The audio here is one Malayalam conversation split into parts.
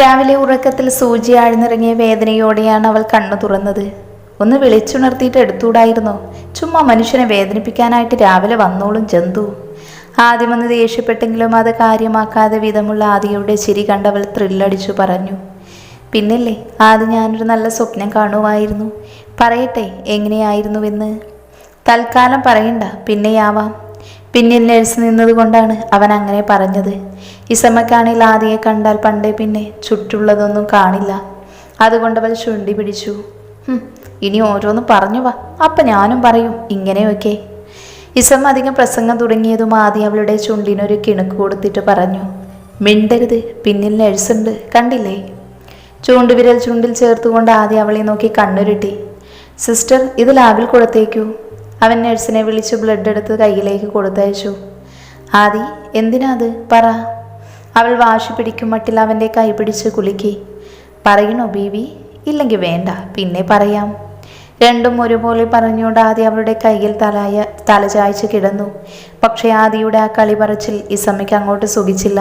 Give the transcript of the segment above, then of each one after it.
രാവിലെ ഉറക്കത്തിൽ സൂചി ആഴ്ന്നിറങ്ങിയ വേദനയോടെയാണ് അവൾ കണ്ണു തുറന്നത്. ഒന്ന് വിളിച്ചുണർത്തിയിട്ട് എടുത്തൂടായിരുന്നോ ചുമ്മാ മനുഷ്യനെ വേദനിപ്പിക്കാനായിട്ട് രാവിലെ വന്നോളും ജന്തു. ആദ്യമൊന്ന് ദേഷ്യപ്പെട്ടെങ്കിലും അത് കാര്യമാക്കാതെ വിധമുള്ള ആദിയുടെ ചിരി കണ്ടവൾ ത്രില്ലടിച്ചു പറഞ്ഞു. പിന്നില്ലേ ആദ്യം ഞാനൊരു നല്ല സ്വപ്നം കാണുമായിരുന്നു പറയട്ടെ എങ്ങനെയായിരുന്നുവെന്ന്? തൽക്കാലം പറയണ്ട പിന്നെയാവാം. പിന്നിൽ നേഴ്സ് നിന്നതുകൊണ്ടാണ് അവൻ അങ്ങനെ പറഞ്ഞത്. ഇസമക്കാണിൽ ആദിയെ കണ്ടാൽ പണ്ടേ പിന്നെ ചുറ്റുള്ളതൊന്നും കാണില്ല. അതുകൊണ്ട് ചുണ്ടി പിടിച്ചു. ഇനി ഓരോന്ന് പറഞ്ഞു വാ. അപ്പം ഞാനും പറയും ഇങ്ങനെയൊക്കെ. ഇസം അധികം പ്രസംഗം തുടങ്ങിയതും ആദ്യം അവളുടെ ചുണ്ടിനൊരു കിണുക്ക് കൊടുത്തിട്ട് പറഞ്ഞു മിണ്ടരുത് പിന്നിൽ നഴ്സുണ്ട് കണ്ടില്ലേ? ചൂണ്ടുവിരൽ ചുണ്ടിൽ ചേർത്തുകൊണ്ട് ആദ്യം അവളെ നോക്കി കണ്ണുരുട്ടി. സിസ്റ്റർ ഇത് ലാബിൽ കൊടുത്തേക്കൂ. അവൻ നഴ്സിനെ വിളിച്ച് ബ്ലഡ് എടുത്ത് കയ്യിലേക്ക് കൊടുത്തയച്ചു. ആദി എന്തിനാ അത്? പറ. അവൾ വാശി പിടിക്കും മട്ടിൽ അവന്റെ കൈ പിടിച്ച് കുലുക്കി. പറയണോ ബീവി? ഇല്ലെങ്കിൽ വേണ്ട പിന്നെ പറയാം. രണ്ടും ഒരുപോലെ പറഞ്ഞുകൊണ്ട് ആദി അവളുടെ കയ്യിൽ തലയ തലചായ്ച്ച് കിടന്നു. പക്ഷേ ആദിയുടെ ആ കളി പറച്ചിൽ ഇസമ്മയ്ക്ക് അങ്ങോട്ട് സുഖിച്ചില്ല.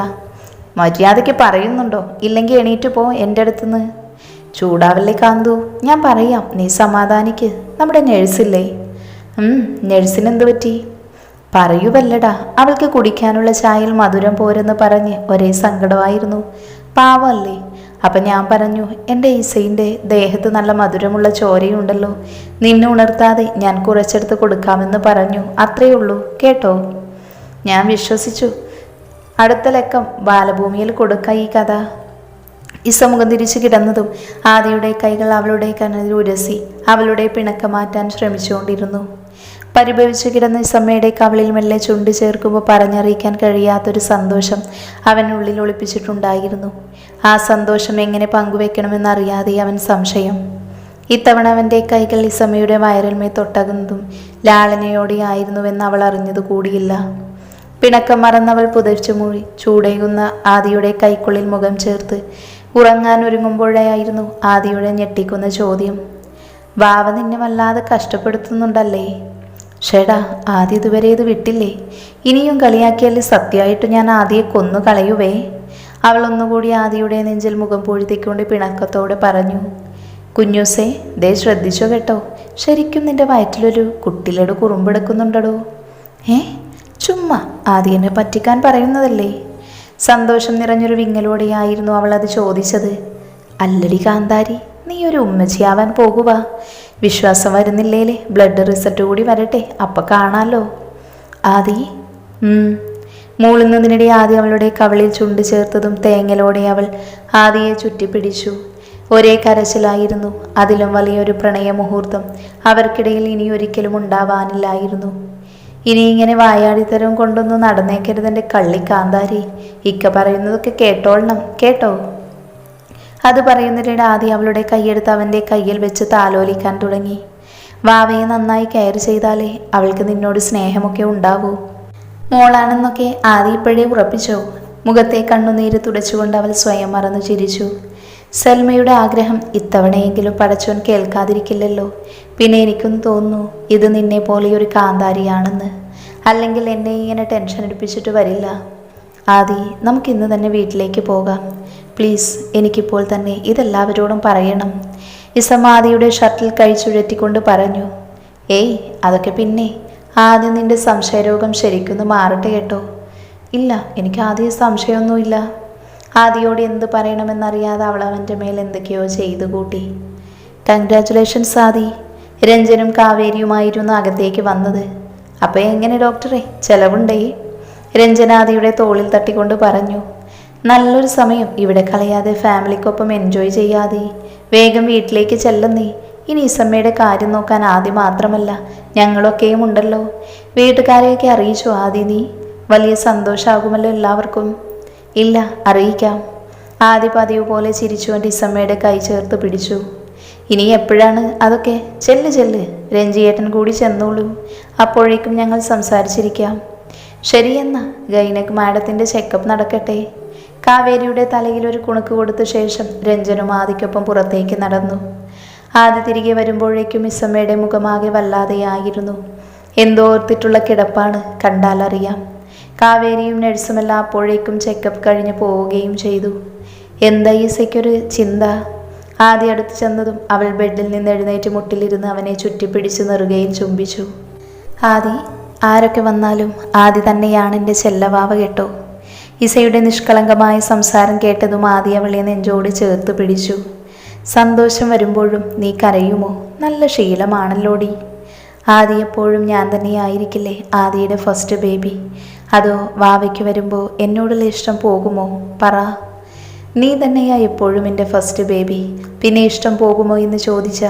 മര്യാദയ്ക്ക് പറയുന്നുണ്ടോ? ഇല്ലെങ്കിൽ എണീറ്റ് പോ എന്റെ അടുത്തുനിന്ന് ചൂടാവല്ലേ കാന്തു ഞാൻ പറയാം. നീ സമാധാനിക്ക്. നമ്മുടെ നഴ്സില്ലേ നഴ്സിന് എന്ത് പറ്റി? പറയൂവല്ലടാ അവൾക്ക് കുടിക്കാനുള്ള ചായയിൽ മധുരം പോരെന്ന് പറഞ്ഞ് ഒരേ സങ്കടമായിരുന്നു. പാവല്ലേ അപ്പം ഞാൻ പറഞ്ഞു എന്റെ ഈസയിന്റെ ദേഹത്ത് നല്ല മധുരമുള്ള ചോരയുണ്ടല്ലോ. നിന്നെ ഉണർത്താതെ ഞാൻ കുറച്ചെടുത്ത് കൊടുക്കാമെന്ന് പറഞ്ഞു. അത്രയേ ഉള്ളൂ കേട്ടോ? ഞാൻ വിശ്വസിച്ചു. അടുത്ത ലക്കം ബാലഭൂമിയിൽ കൊടുക്ക ഈ കഥ. ഇസമുഖം തിരിച്ചു കിടന്നതും ആദിയുടെ കൈകൾ അവളുടെ കനലിൽ ഉരസി അവളുടെ പിണക്കം മാറ്റാൻ ശ്രമിച്ചുകൊണ്ടിരുന്നു. പരിഭവിച്ചു കിടന്ന ഇസമ്മയുടെ കവളിൽ മെല്ലെ ചുണ്ട് ചേർക്കുമ്പോൾ പറഞ്ഞറിയിക്കാൻ കഴിയാത്തൊരു സന്തോഷം അവനുള്ളിൽ ഒളിപ്പിച്ചിട്ടുണ്ടായിരുന്നു. ആ സന്തോഷം എങ്ങനെ പങ്കുവെക്കണമെന്നറിയാതെ അവൻ സംശയം. ഇത്തവണ അവന്റെ കൈകൾ ഇസമ്മയുടെ വയറിന്മേ തൊട്ടകുന്നതും ലാളനയോടെയായിരുന്നുവെന്ന് അവൾ അറിഞ്ഞത് കൂടിയില്ല. പിണക്കം മറന്നവൾ പുതച്ചു മൂഴി ചൂടയുന്ന ആദിയുടെ കൈക്കുള്ളിൽ മുഖം ചേർത്ത് ഉറങ്ങാൻ ഒരുങ്ങുമ്പോഴായിരുന്നു ആദിയുടെ ഞെട്ടിക്കുന്ന ചോദ്യം. വാവ നിന്നെ വല്ലാതെ കഷ്ടപ്പെടുത്തുന്നുണ്ടല്ലേ? ഷേടാ ആദ്യ ഇതുവരെ ഇത് വിട്ടില്ലേ? ഇനിയും കളിയാക്കിയാൽ സത്യമായിട്ട് ഞാൻ ആദിയെ കൊന്നു കളയുവേ? അവൾ ഒന്നുകൂടി ആദിയുടെ നെഞ്ചിൽ മുഖം പൂഴ്ത്തിക്കൊണ്ട് പിണക്കത്തോടെ പറഞ്ഞു കുഞ്ഞൂസേ ദേ ശ്രദ്ധിച്ചോ കേട്ടോ? ശരിക്കും നിന്റെ വയറ്റിലൊരു കുട്ടിലട കുറുമ്പെടുക്കുന്നുണ്ടടോ? ഏ? ചുമ്മാ ആദ്യനെ പറ്റിക്കാൻ പറയുന്നതല്ലേ? സന്തോഷം നിറഞ്ഞൊരു വിങ്ങലോടെയായിരുന്നു അവൾ അത് ചോദിച്ചത്. അല്ലടി കാന്താരി നീ ഒരു ഉമ്മച്ചിയാവാൻ പോകുക വിശ്വാസം വരുന്നില്ലേലേ? ബ്ലഡ് റിസൾട്ട് കൂടി വരട്ടെ. അപ്പം കാണാലോ. ആദി. മൂളുന്നതിനിടെ ആദ്യം അവളുടെ കവളിൽ ചുണ്ട് ചേർത്തതും തേങ്ങലോടെ അവൾ ആദിയെ ചുറ്റിപ്പിടിച്ചു. ഒരേ കരച്ചിലായിരുന്നു. അതിലും വലിയൊരു പ്രണയ മുഹൂർത്തം അവർക്കിടയിൽ ഇനി ഒരിക്കലും ഉണ്ടാവാനില്ലായിരുന്നു. ഇനി ഇങ്ങനെ വായാടിത്തരം കൊണ്ടൊന്നും നടന്നേക്കരുതെന്റെ കള്ളി കാന്താരി ഇക്ക പറയുന്നതൊക്കെ കേട്ടോളണം. കേട്ടോ? അത് പറയുന്നതിനിടെ ആദ്യം അവളുടെ കൈയെടുത്ത് അവന്റെ കയ്യിൽ വെച്ച് താലോലിക്കാൻ തുടങ്ങി. വാവയെ നന്നായി കെയർ ചെയ്താലേ അവൾക്ക് നിന്നോട് സ്നേഹമൊക്കെ ഉണ്ടാവൂ മോളാണെന്നൊക്കെ ആദ്യ ഇപ്പോഴേ ഉറപ്പിച്ചോ. മുഖത്തെ കണ്ണുനീര് തുടച്ചുകൊണ്ട് അവൾ സ്വയം മറന്നു ചിരിച്ചു. സൽമയുടെ ആഗ്രഹം ഇത്തവണയെങ്കിലും പടച്ചോൻ കേൾക്കാതിരിക്കില്ലല്ലോ. പിന്നെ എനിക്കൊന്ന് തോന്നുന്നു ഇത് നിന്നെ പോലെ ഒരു കാന്താരിയാണെന്ന്. അല്ലെങ്കിൽ എന്നെ ഇങ്ങനെ ടെൻഷൻ എടുപ്പിച്ചിട്ട് വരില്ല. ആദി നമുക്കിന്ന് തന്നെ വീട്ടിലേക്ക് പോകാം. പ്ലീസ് എനിക്കിപ്പോൾ തന്നെ ഇതെല്ലാവരോടും പറയണം. ഇസമാദിയുടെ ഷർട്ടിൽ കഴിച്ചുഴറ്റിക്കൊണ്ട് പറഞ്ഞു ഏയ് അതൊക്കെ പിന്നെ. ആദ്യം നിന്റെ സംശയരോഗം ശരിക്കൊന്ന് മാറട്ടെ കേട്ടോ. ഇല്ല എനിക്ക് ആദ്യം സംശയമൊന്നുമില്ല. ആദിയോട് എന്ത് പറയണമെന്നറിയാതെ അവൾ അവന്റെ മേൽ എന്തൊക്കെയോ ചെയ്തു കൂട്ടി. കൺഗ്രാറ്റുലേഷൻസ് ആദി. രഞ്ജനും കാവേരിയുമായിരുന്നു അകത്തേക്ക് വന്നത്. അപ്പോൾ എങ്ങനെ ഡോക്ടറെ? ചെലവുണ്ടേ? രഞ്ജനാദിയുടെ തോളിൽ തട്ടിക്കൊണ്ട് പറഞ്ഞു നല്ലൊരു സമയം ഇവിടെ കളയാതെ ഫാമിലിക്കൊപ്പം എൻജോയ് ചെയ്യാതെ. വേഗം വീട്ടിലേക്ക് ചെല്ലുന്നേ. ഇനി ഇസമ്മയുടെ കാര്യം നോക്കാൻ ആദ്യം മാത്രമല്ല ഞങ്ങളൊക്കെയും ഉണ്ടല്ലോ. വീട്ടുകാരെയൊക്കെ അറിയിച്ചു ആദി നീ. വലിയ സന്തോഷമാകുമല്ലോ എല്ലാവർക്കും. ഇല്ല അറിയിക്കാം. ആദ്യ പതിവ് പോലെ ചിരിച്ചുകൊണ്ട് ഇസമ്മയുടെ കൈ ചേർത്ത് പിടിച്ചു. ഇനി എപ്പോഴാണ് അതൊക്കെ? ചെല്ല് ചെല്ല്. രഞ്ജിയേട്ടൻ കൂടി ചെന്നോളൂ. അപ്പോഴേക്കും ഞങ്ങൾ സംസാരിച്ചിരിക്കാം. ശരിയെന്ന ഗൈനക് മാഡത്തിന്റെ ചെക്കപ്പ് നടക്കട്ടെ. കാവേരിയുടെ തലയിൽ ഒരു കുണുക്ക് കൊടുത്ത ശേഷം രഞ്ജനും ആദിക്കൊപ്പം പുറത്തേക്ക് നടന്നു. ആദി തിരികെ വരുമ്പോഴേക്കും ഇസമ്മയുടെ മുഖമാകെ വല്ലാതെയായിരുന്നു. എന്തോ ഓർത്തിട്ടുള്ള കിടപ്പാണ് കണ്ടാലറിയാം കാവേരിയും നഴ്സുമെല്ലാം അപ്പോഴേക്കും ചെക്കപ്പ് കഴിഞ്ഞ് പോവുകയും ചെയ്തു. എന്താ ഈസയ്ക്കൊരു ചിന്ത? ആദ്യ അടുത്ത് ചെന്നതും അവൾ ബെഡിൽ നിന്ന് എഴുന്നേറ്റ് മുട്ടിലിരുന്ന് അവനെ ചുറ്റിപ്പിടിച്ച് നെറുകയിൽ ചുംബിച്ചു. ആദി ആരൊക്കെ വന്നാലും ആദി തന്നെയാണ് എന്റെ ചെല്ലവാവ കേട്ടോ. ഇസയുടെ നിഷ്കളങ്കമായ സംസാരം കേട്ടതും ആദ്യ അവളെ നെഞ്ചോട് ചേർത്ത് പിടിച്ചു. സന്തോഷം വരുമ്പോഴും നീ കരയുമോ? നല്ല ശീലമാണല്ലോടി. ആദി എപ്പോഴും ഞാൻ തന്നെയായിരിക്കില്ലേ ആദിയുടെ ഫസ്റ്റ് ബേബി അതോ വാവയ്ക്ക് വരുമ്പോൾ എന്നോടുള്ള ഇഷ്ടം പോകുമോ? പറ. നീ തന്നെയാ എപ്പോഴും എന്റെ ഫസ്റ്റ് ബേബി പിന്നെ ഇഷ്ടം പോകുമോ എന്ന് ചോദിച്ച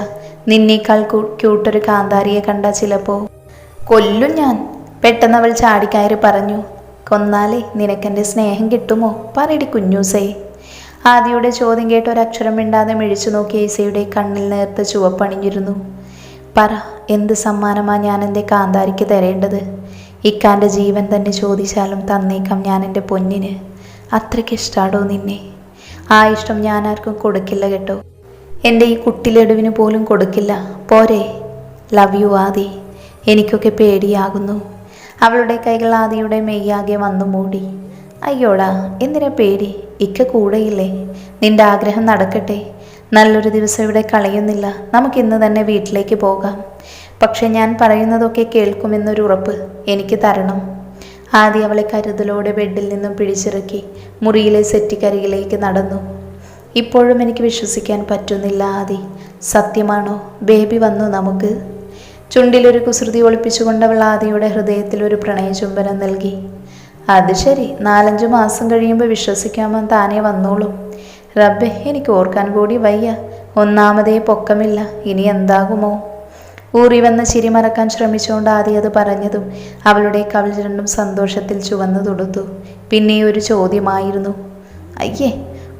നിന്നേക്കാൾ ക്യൂട്ടൊരു കാന്താരിയെ കണ്ട ചിലപ്പോൾ കൊല്ലും ഞാൻ. പെട്ടെന്ന് അവൾ ചാടിക്കയറി പറഞ്ഞു കൊന്നാലേ നിനക്കെന്റെ സ്നേഹം കിട്ടുമോ? പറയടി കുഞ്ഞൂസേ. ആദിയുടെ ചോദ്യം കേട്ട് ഒരക്ഷരം മിണ്ടാതെ മിഴിച്ചു നോക്കിയ ഈസയുടെ കണ്ണിൽ നേർത്ത് ചുവപ്പണിഞ്ഞിരുന്നു. പറ എന്ത് സമ്മാനമാ ഞാൻ എന്റെ കാന്താരിക്ക് തരേണ്ടത്? ഇക്കാന്റെ ജീവൻ തന്നെ ചോദിച്ചാലും തന്നേക്കാം ഞാൻ എന്റെ പൊന്നിന്. അത്രയ്ക്ക് ഇഷ്ടാടോ നിന്നെ? ആ ഇഷ്ടം ഞാൻ ആർക്കും കൊടുക്കില്ല കേട്ടോ. എന്റെ ഈ കുട്ടിലെടുവിന് പോലും കൊടുക്കില്ല. പോരെ. Love you Adi. എനിക്കൊക്കെ പേടിയാകുന്നു. അവളുടെ കൈകൾ ആദിയുടെ മെയ്യാകെ വന്നു മൂടി. അയ്യോടാ എന്തിനാ പേടി? ഇക്ക കൂടെയില്ലേ? നിന്റെ ആഗ്രഹം നടക്കട്ടെ. നല്ലൊരു ദിവസം ഇവിടെ കളയുന്നില്ല. നമുക്ക് ഇന്ന് തന്നെ വീട്ടിലേക്ക് പോകാം. പക്ഷെ ഞാൻ പറയുന്നതൊക്കെ കേൾക്കുമെന്നൊരു ഉറപ്പ് എനിക്ക് തരണം. ആദ്യ അവളെ കരുതലോടെ ബെഡിൽ നിന്നും പിടിച്ചിറക്കി മുറിയിലെ സെറ്റിക്കരികിലേക്ക് നടന്നു. ഇപ്പോഴും എനിക്ക് വിശ്വസിക്കാൻ പറ്റുന്നില്ല ആദി. സത്യമാണോ? ബേബി വന്നു നമുക്ക്? ചുണ്ടിലൊരു കുസൃതി ഒളിപ്പിച്ചുകൊണ്ട് അവൾ ആദിയുടെ ഹൃദയത്തിൽ ഒരു പ്രണയചുംബനം നൽകി. അത് ശരി. നാലഞ്ചു മാസം കഴിയുമ്പോൾ വിശ്വസിക്കാമോ? താനേ വന്നോളൂ. റബ്ബെ എനിക്ക് ഓർക്കാൻ കൂടി വയ്യ. ഒന്നാമതേ പൊക്കമില്ല. ഇനി എന്താകുമോ? ഊറി വന്ന ചിരി മറക്കാൻ ശ്രമിച്ചുകൊണ്ട് ആദി അത് പറഞ്ഞതും അവളുടെ കവിൾ രണ്ടും സന്തോഷത്തിൽ ചുവന്നു തൊടുത്തു. പിന്നെ ഒരു ചോദ്യമായിരുന്നു. അയ്യേ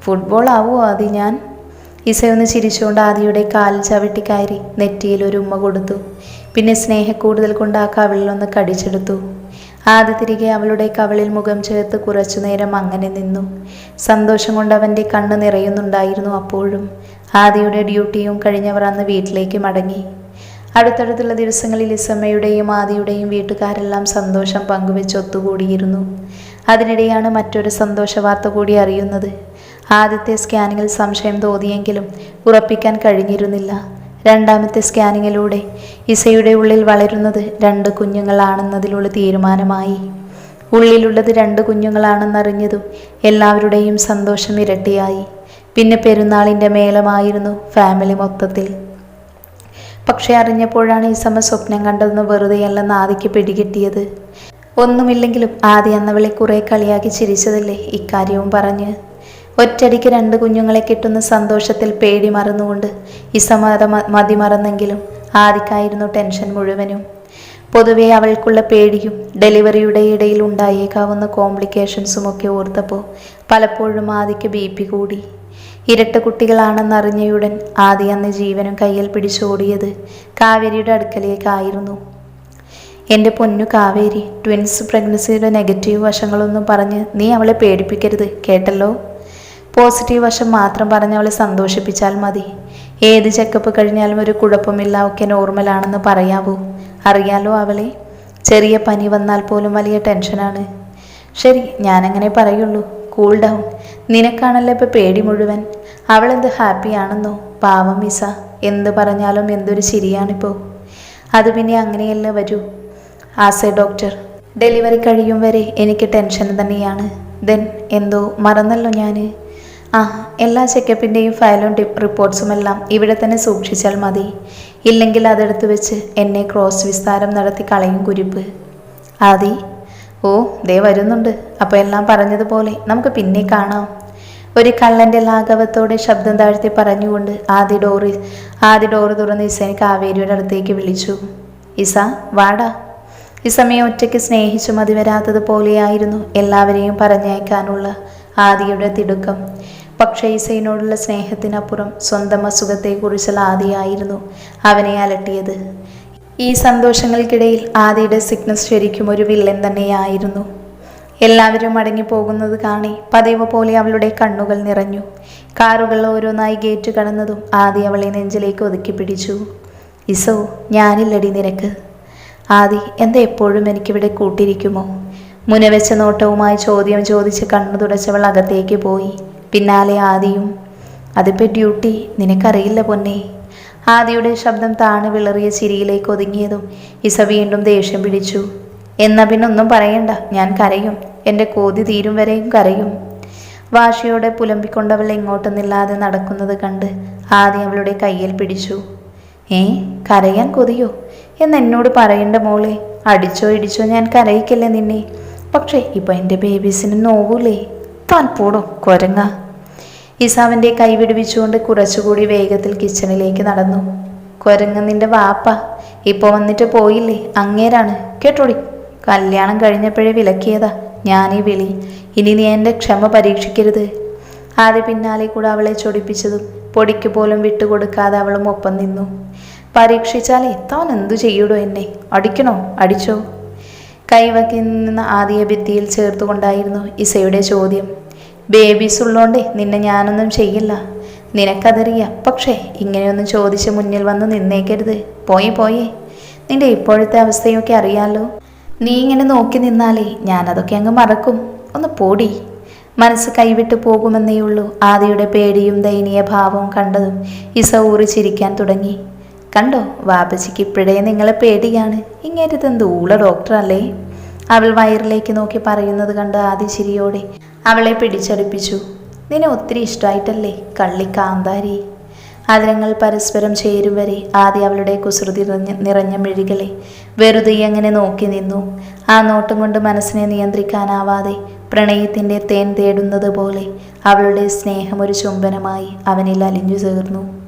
ഫുട്ബോൾ ആവുമോ ആദി ഞാൻ? ഇസയൊന്ന് ചിരിച്ചുകൊണ്ട് ആദിയുടെ കാലിൽ ചവിട്ടി നെറ്റിയിൽ ഒരു ഉമ്മ കൊടുത്തു. പിന്നെ സ്നേഹക്കൂടുതൽ കൊണ്ട് ആ കവിളിലൊന്ന് കടിച്ചെടുത്തു. ആദ്യ തിരികെ അവളുടെ കവളിൽ മുഖം ചേർത്ത് കുറച്ചു നേരം അങ്ങനെ നിന്നു. സന്തോഷം കൊണ്ട് അവന്റെ കണ്ണ് നിറയുന്നുണ്ടായിരുന്നു അപ്പോഴും. ആദിയുടെ ഡ്യൂട്ടിയും കഴിഞ്ഞവർ അന്ന് വീട്ടിലേക്ക് മടങ്ങി. അടുത്തടുത്തുള്ള ദിവസങ്ങളിൽ ഇസമ്മയുടെയും ആദിയുടെയും വീട്ടുകാരെല്ലാം സന്തോഷം പങ്കുവെച്ച് ഒത്തുകൂടിയിരുന്നു. അതിനിടെയാണ് മറ്റൊരു സന്തോഷ വാർത്ത കൂടി അറിയുന്നത്. ആദ്യത്തെ സ്കാനിങ്ങിൽ സംശയം തോന്നിയെങ്കിലും ഉറപ്പിക്കാൻ കഴിഞ്ഞിരുന്നില്ല. രണ്ടാമത്തെ സ്കാനിങ്ങിലൂടെ ഇസയുടെ ഉള്ളിൽ വളരുന്നത് രണ്ട് കുഞ്ഞുങ്ങളാണെന്നതിലുള്ള തീരുമാനമായി. ഉള്ളിലുള്ളത് രണ്ട് കുഞ്ഞുങ്ങളാണെന്നറിഞ്ഞതും എല്ലാവരുടെയും സന്തോഷം ഇരട്ടിയായി. പിന്നെ പെരുന്നാളിന്റെ മേളമായിരുന്നു ഫാമിലി മൊത്തത്തിൽ. പക്ഷേ അറിഞ്ഞപ്പോഴാണ് ഈ സമ സ്വപ്നം കണ്ടതെന്ന് വെറുതെയല്ലെന്ന് ആദിക്ക് പിടികിട്ടിയത്. ഒന്നുമില്ലെങ്കിലും ആദ്യ അന്നവളെ കുറെ കളിയാക്കി ചിരിച്ചതല്ലേ ഇക്കാര്യവും പറഞ്ഞ്. ഒറ്റടിക്ക് രണ്ട് കുഞ്ഞുങ്ങളെ കിട്ടുന്ന സന്തോഷത്തിൽ പേടി മറന്നുകൊണ്ട് ഇസമത മതി മറന്നെങ്കിലും ആദിക്കായിരുന്നു ടെൻഷൻ മുഴുവനും. പൊതുവെ അവൾക്കുള്ള പേടിയും ഡെലിവറിയുടെ ഇടയിൽ ഉണ്ടായേക്കാവുന്ന കോംപ്ലിക്കേഷൻസും ഒക്കെ ഓർത്തപ്പോൾ പലപ്പോഴും ആദിക്ക് ബി പി കൂടി. ഇരട്ട കുട്ടികളാണെന്നറിഞ്ഞയുടൻ ആദി അന്ന് ജീവനും കയ്യിൽ പിടിച്ചോടിയത് കാവേരിയുടെ അടുക്കലേക്കായിരുന്നു. എന്റെ പൊന്നു കാവേരി ട്വിൻസ് പ്രഗ്നൻസിയുടെ നെഗറ്റീവ് വശങ്ങളൊന്നും പറഞ്ഞ് നീ അവളെ പേടിപ്പിക്കരുത് കേട്ടല്ലോ? പോസിറ്റീവ് വശം മാത്രം പറഞ്ഞ് അവളെ സന്തോഷിപ്പിച്ചാൽ മതി. ഏത് ചെക്കപ്പ് കഴിഞ്ഞാലും ഒരു കുഴപ്പമില്ല ഒക്കെ നോർമലാണെന്ന് പറയാവൂ. അറിയാലോ അവളെ? ചെറിയ പനി വന്നാൽ പോലും വലിയ ടെൻഷനാണ് ശരി ഞാനങ്ങനെ പറയുള്ളൂ. കൂൾ ഡൗൺ നിനക്കാണല്ലോ ഇപ്പോൾ പേടി മുഴുവൻ. അവളെന്ത് ഹാപ്പിയാണെന്നോ പാവം മിസ. എന്ത് പറഞ്ഞാലും എന്തൊരു ശരിയാണിപ്പോൾ അത് പിന്നെ അങ്ങനെയല്ല വരൂ. ആസ് ഡോക്ടർ ഡെലിവറി കഴിയും വരെ എനിക്ക് ടെൻഷൻ തന്നെയാണ്. ദെൻ എന്തോ മറന്നല്ലോ ഞാൻ ആ എല്ലാ ചെക്കപ്പിന്റെയും ഫയലും റിപ്പോർട്ട്സും എല്ലാം ഇവിടെ തന്നെ സൂക്ഷിച്ചാൽ മതി. ഇല്ലെങ്കിൽ അതെടുത്ത് വെച്ച് എന്നെ ക്രോസ് വിസ്താരം നടത്തി കളയും കുരിപ്പ്. ആദി ഓ ദേ വരുന്നുണ്ട്. അപ്പോൾ എല്ലാം പറഞ്ഞതുപോലെ നമുക്ക് പിന്നെ കാണാം. ഒരു കള്ളന്റെ ലാഘവത്തോടെ ശബ്ദം താഴ്ത്തി പറഞ്ഞുകൊണ്ട് ആദ്യ ഡോറ് ആദ്യ ഡോറ് തുറന്ന് ഇസനെ കാവേരിയുടെ അടുത്തേക്ക് വിളിച്ചു. ഇസ വാടാ. ഈ സമയം ഒറ്റയ്ക്ക് സ്നേഹിച്ചു മതി വരാത്തതുപോലെയായിരുന്നു എല്ലാവരെയും പറഞ്ഞയക്കാനുള്ള ആദിയുടെ തിടുക്കം. പക്ഷേ ഇസൈനോടുള്ള സ്നേഹത്തിനപ്പുറം സ്വന്തം അസുഖത്തെക്കുറിച്ചുള്ള ആദിയായിരുന്നു അവനെ അലട്ടിയത്. ഈ സന്തോഷങ്ങൾക്കിടയിൽ ആദിയുടെ സിഗ്നസ് ശരിക്കും ഒരു വില്ലൻ തന്നെയായിരുന്നു. എല്ലാവരും മടങ്ങി പോകുന്നത് കാണി പതിവ് പോലെ അവളുടെ കണ്ണുകൾ നിറഞ്ഞു. കാറുകൾ ഓരോന്നായി ഗേറ്റ് കടന്നതും ആദി അവളെ നെഞ്ചിലേക്ക് ഒതുക്കി പിടിച്ചു. ഇസോ ഞാനില്ലടി നിനക്ക്. ആദി എന്താ എപ്പോഴും എനിക്കിവിടെ കൂട്ടിരിക്കുമോ? മുനവെച്ച നോട്ടവുമായി ചോദ്യം ചോദിച്ച് കണ്ണു തുടച്ചവൾ അകത്തേക്ക് പോയി. പിന്നാലെ ആദിയും അതിപ്പോൾ ഡ്യൂട്ടി നിനക്കറിയില്ല പൊന്നെ. ആദിയുടെ ശബ്ദം താണു വിളറിയ ചിരിയിലേക്ക് ഒതുങ്ങിയതും ഇസ വീണ്ടും ദേഷ്യം പിടിച്ചു. എന്നാ പിന്നെ ഒന്നും പറയണ്ട ഞാൻ കരയും. എന്റെ കോതി തീരും വരെയും കരയും. വാശിയോടെ പുലമ്പിക്കൊണ്ടവൾ എങ്ങോട്ടൊന്നില്ലാതെ നടക്കുന്നത് കണ്ട് ആദി അവളുടെ കയ്യിൽ പിടിച്ചു. ഏ കരയാൻ കൊതിയോ? എന്ന് എന്നോട് പറയണ്ട മോളെ. അടിച്ചോ ഇടിച്ചോ ഞാൻ കരയിക്കല്ലേ നിന്നെ. പക്ഷേ ഇപ്പം എന്റെ ബേബീസിന് നോവൂലേ. താൻ പോടോ കൊരങ്ങ. ഇസാവിന്റെ കൈ വിടുവിച്ചുകൊണ്ട് കുറച്ചുകൂടി വേഗത്തിൽ കിച്ചണിലേക്ക് നടന്നു. കൊരങ്ങ നിന്റെ വാപ്പ ഇപ്പോൾ വന്നിട്ട് പോയില്ലേ? അങ്ങേരാണ്. കേട്ടോടി? കല്യാണം കഴിഞ്ഞപ്പോഴേ വിലക്കിയതാ. ഞാനീ വിളി. ഇനി നീ എന്റെ ക്ഷമ പരീക്ഷിക്കരുത്. ആദ്യ പിന്നാലെ കൂടെ അവളെ ചൊടിപ്പിച്ചതും പൊടിക്ക് പോലും വിട്ടുകൊടുക്കാതെ അവളും ഒപ്പം നിന്നു. പരീക്ഷിച്ചാൽ എത്താൻ എന്തു ചെയ്യൂടോ എന്നെ? അടിക്കണോ? അടിച്ചോ? കൈവക്കിൽ നിന്ന് ആദ്യ ഭിത്തിയിൽ ചേർത്തുകൊണ്ടായിരുന്നു ഇസയുടെ ചോദ്യം. ബേബീസ് ഉള്ളോണ്ടേ നിന്നെ ഞാനൊന്നും ചെയ്യില്ല. നിനക്കതറിയാം പക്ഷേ ഇങ്ങനെയൊന്നും ചോദിച്ച് മുന്നിൽ വന്ന് നിന്നേക്കരുത്. പോയി പോയേ. നിന്റെ ഇപ്പോഴത്തെ അവസ്ഥയൊക്കെ അറിയാലോ. നീ ഇങ്ങനെ നോക്കി നിന്നാലേ ഞാനതൊക്കെ അങ്ങ് മറക്കും. ഒന്ന് പോടി. മനസ്സ് കൈവിട്ടു പോകുമെന്നേ ഉള്ളൂ ആദിയുടെ പേടിയും ദയനീയ ഭാവവും കണ്ടതും ഇസ ചിരിക്കാൻ തുടങ്ങി. കണ്ടോ വാപ്പച്ചിക്ക് ഇപ്പോഴേ നിങ്ങളെ പേടിയാണ്. ഇങ്ങേറ്റത് ഊള ഡോക്ടറല്ലേ? അവൾ വയറിലേക്ക് നോക്കി പറയുന്നത് കണ്ട് ആദ്യ ചിരിയോടെ അവളെ പിടിച്ചടുപ്പിച്ചു. നിന്നെ ഒത്തിരി ഇഷ്ടമായിട്ടല്ലേ കള്ളി കാന്താരി അതിരങ്ങൾ പരസ്പരം ചേരും വരെ ആദ്യ അവളുടെ കുസൃതി നിറഞ്ഞ നിറഞ്ഞ മിഴികളെ. വെറുതെ അങ്ങനെ നോക്കി നിന്നു? ആ നോട്ടം കൊണ്ട് മനസ്സിനെ നിയന്ത്രിക്കാനാവാതെ പ്രണയത്തിന്റെ തേൻ തേടുന്നത് പോലെ അവളുടെ സ്നേഹം ഒരു ചുംബനമായി അവനിൽ അലിഞ്ഞു ചേർന്നു.